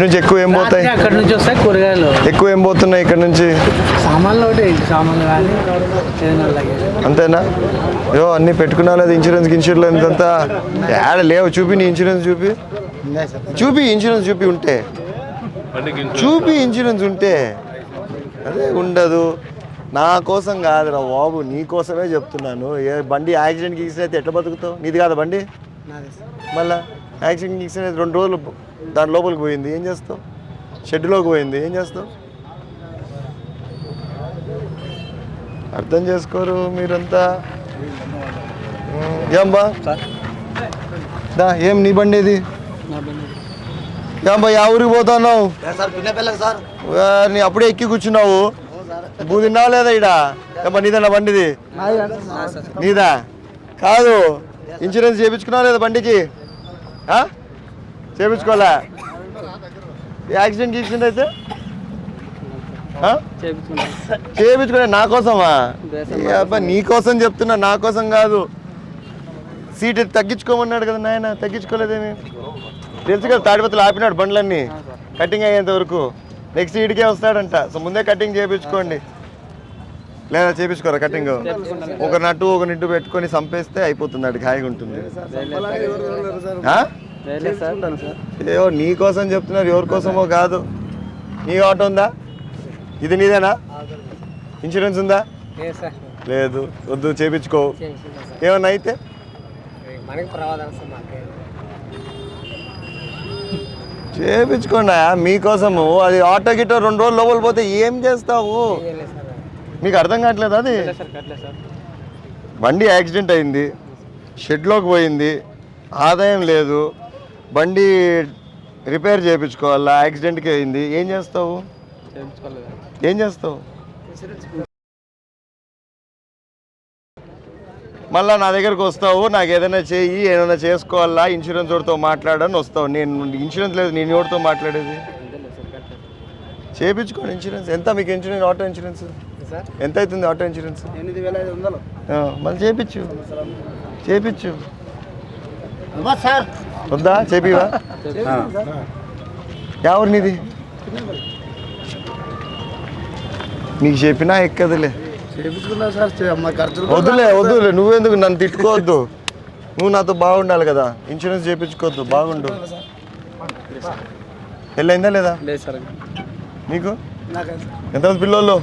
నుంచి ఎక్కువ ఏం పోతాయి? అక్కడ నుంచి వస్తాయి కూరగాయలు. ఎక్కువ ఏం పోతున్నాయి ఇక్కడ నుంచి? సామాన్లు ఒకటి సామాన్లు కానీ అంతేనా? యో అన్ని పెట్టుకున్నా లేదు ఇన్సూరెన్స్ ఇన్సూరెన్స్ అంతా యాడ లేవు చూపి నీ ఇన్సూరెన్స్ చూపి. చూపి ఇన్సూరెన్స్ చూపి ఉంటే. చూపి ఇన్సూరెన్స్ ఉంటే. అదే ఉండదు. నా కోసం కాదురా బాబు నీ కోసమే చెప్తున్నాను. ఏ బండి యాక్సిడెంట్ గీసిన అయితే ఎట్లా బతుకుతావు? నీది కాదా బండి? మళ్ళా యాక్సిడెంట్ అయితే రెండు రోజులు దాని లోపలికి పోయింది. ఏం చేస్తావు? షెడ్లోకి పోయింది. ఏం చేస్తావు? అర్థం చేసుకోరు మీరంతా. ఉమ్, ఏం బా? దా ఏం నీ బండి ఇది? ఏం బా యా ఊరికి పోతున్నావు? నీ అప్పుడే ఎక్కి కూర్చున్నావు. నువ్వు తిన్నావు లేదా ఇడ ఏమ్మా నీదన్నా బండిది? నీదా? కాదు. ఇన్సూరెన్స్ చేయించుకున్నావు లేదా బండికి? చేయించుకోలే యాక్సిడెంట్ గీక్సిడెంట్ అయితే? చేయించుకునే నా కోసమా? అబ్బా నీ కోసం చెప్తున్నా నా కోసం కాదు. సీట్ తగ్గించుకోమన్నాడు కదా నాయన తగ్గించుకోలేదేమి? తెలుసు కదా తాడిపత్రులు ఆపినాడు బండ్లన్నీ. కటింగ్ అయ్యేంత వరకు. నెక్స్ట్ ఈడికే వస్తాడంట. సో ముందే కటింగ్ చేయించుకోండి. లేదా చేయించుకోరా కటింగ్? ఒక నట్టు ఒక నిట్టు పెట్టుకొని చంపేస్తే అయిపోతుంది అడికి హాయిగా ఉంటుంది. ఆ? ఏవో నీ కోసం చెప్తున్నారు ఎవరి కోసమో కాదు. నీ ఆటో ఉందా? ఇది నీదేనా? ఇన్సూరెన్స్ ఉందా? లేదు వద్దు చేపించుకో. ఏమన్నా అయితే? చేపించుకోండి మీకోసము. అది ఆటో గిటో రెండు రోజులు లోపల పోతే ఏం చేస్తావు? మీకు అర్థం కావట్లేదు అది? బండి యాక్సిడెంట్ అయింది షెడ్లోకి పోయింది ఆదాయం లేదు బండి రిపేర్ చేయించుకోవాలా యాక్సిడెంట్కి అయింది ఏం చేస్తావు? ఏం చేస్తావు? మళ్ళా నా దగ్గరకు వస్తావు నాకు ఏదైనా చెయ్యి ఏదైనా చేసుకోవాలా ఇన్సూరెన్స్ వాడితో మాట్లాడని వస్తావు. నేను ఇన్సూరెన్స్ లేదు నేను ఎవరితో మాట్లాడేది? చేయించుకోండి ఇన్సూరెన్స్. ఎంత మీకు ఇన్సూరెన్స్ ఆటో ఇన్సూరెన్స్? సార్ ఎంత అవుతుంది ఆటో ఇన్సూరెన్స్? ఎనిమిది వేల ఐదు వందలు. మళ్ళీ చేపించు చేపించు సార్. వద్దా? చేపివా ఎవరు నీది? నీకు చెప్పినా ఎక్కదులే. వద్దులే వద్దులే. నువ్వెందుకు నన్ను తిట్టుకోవద్దు. నువ్వు నాతో బాగుండాలి కదా. ఇన్సూరెన్స్ చేయించుకోవద్దు బాగుండు. పెళ్ళైందా లేదా? లేదు సార్. నీకు? ఎంతమంది పిల్లోళ్ళు?